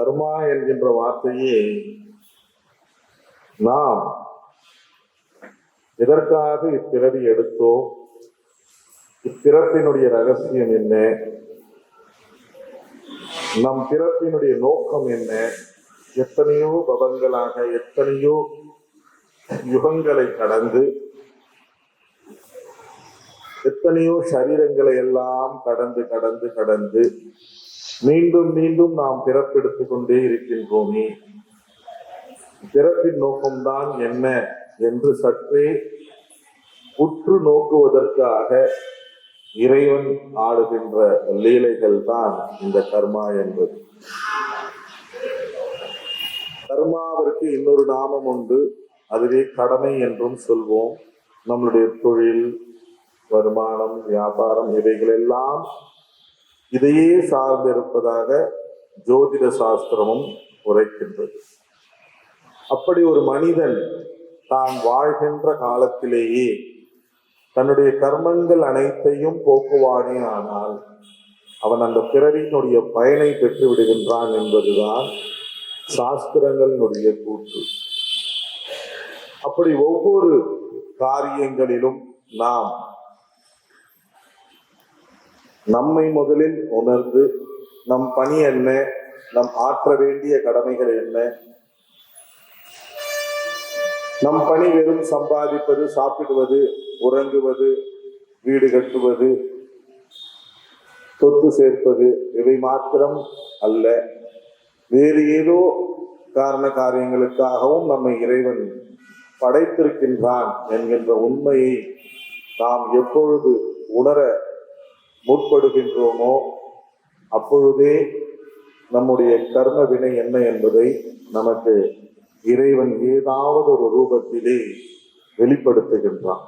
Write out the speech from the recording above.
கர்மா என்கின்ற வார்த்தையை நாம் எதற்காக இப்பிறவி எடுத்தோம்? இப்பிறப்பினுடைய ரகசியம் என்ன? நம் பிறப்பினுடைய நோக்கம் என்ன? எத்தனையோ பவங்களாக எத்தனையோ யுகங்களை கடந்து எத்தனையோ சரீரங்களை எல்லாம் கடந்து கடந்து கடந்து மீண்டும் மீண்டும் நாம் பிறப்பெடுத்துக் கொண்டே இருக்கின்றோமே. பிறப்பின் நோக்கம்தான் என்ன என்று சற்றே உற்று நோக்குவதற்காக இறைவன் ஆடுகின்ற லீலைகள் தான் இந்த கர்மா என்பது. கர்மாவிற்கு இன்னொரு நாமம் உண்டு. அதுவே கடமை என்றும் சொல்வோம். நம்மளுடைய தொழில் வருமானம் வியாபாரம் இவைகள் எல்லாம் இதையே சார்ந்திருப்பதாக ஜோதிட சாஸ்திரமும் உரைக்கின்றது. அப்படி ஒரு மனிதன் தான் வாழ்கின்ற காலத்திலேயே தன்னுடைய கர்மங்கள் அனைத்தையும் போக்குவானே ஆனால் அவன் அந்த பிறவியினுடைய பயனை பெற்று விடுகின்றான் என்பதுதான் சாஸ்திரங்களினுடைய கூற்று. அப்படி ஒவ்வொரு காரியங்களிலும் நாம் நம்மை முதலில் உணர்ந்து நம் பணி என்ன நம் ஆற்ற வேண்டிய கடமைகள் என்ன? நம் பணி வெறும் சம்பாதிப்பது சாப்பிடுவது உறங்குவது வீடு கட்டுவது சொத்து சேர்ப்பது இவை மாத்திரம் அல்ல. வேறு ஏதோ காரண காரியங்களுக்காகவும் நம்மை இறைவன் படைத்திருக்கின்றான் என்கின்ற உண்மையை நாம் எப்பொழுது உணர முற்படுகின்றோமோ? அப்பொழுதே நம்முடைய கர்ம வினை என்ன என்பதை நமக்கு இறைவன் ஏதாவது ஒரு ரூபத்திலே வெளிப்படுத்துகின்றான்.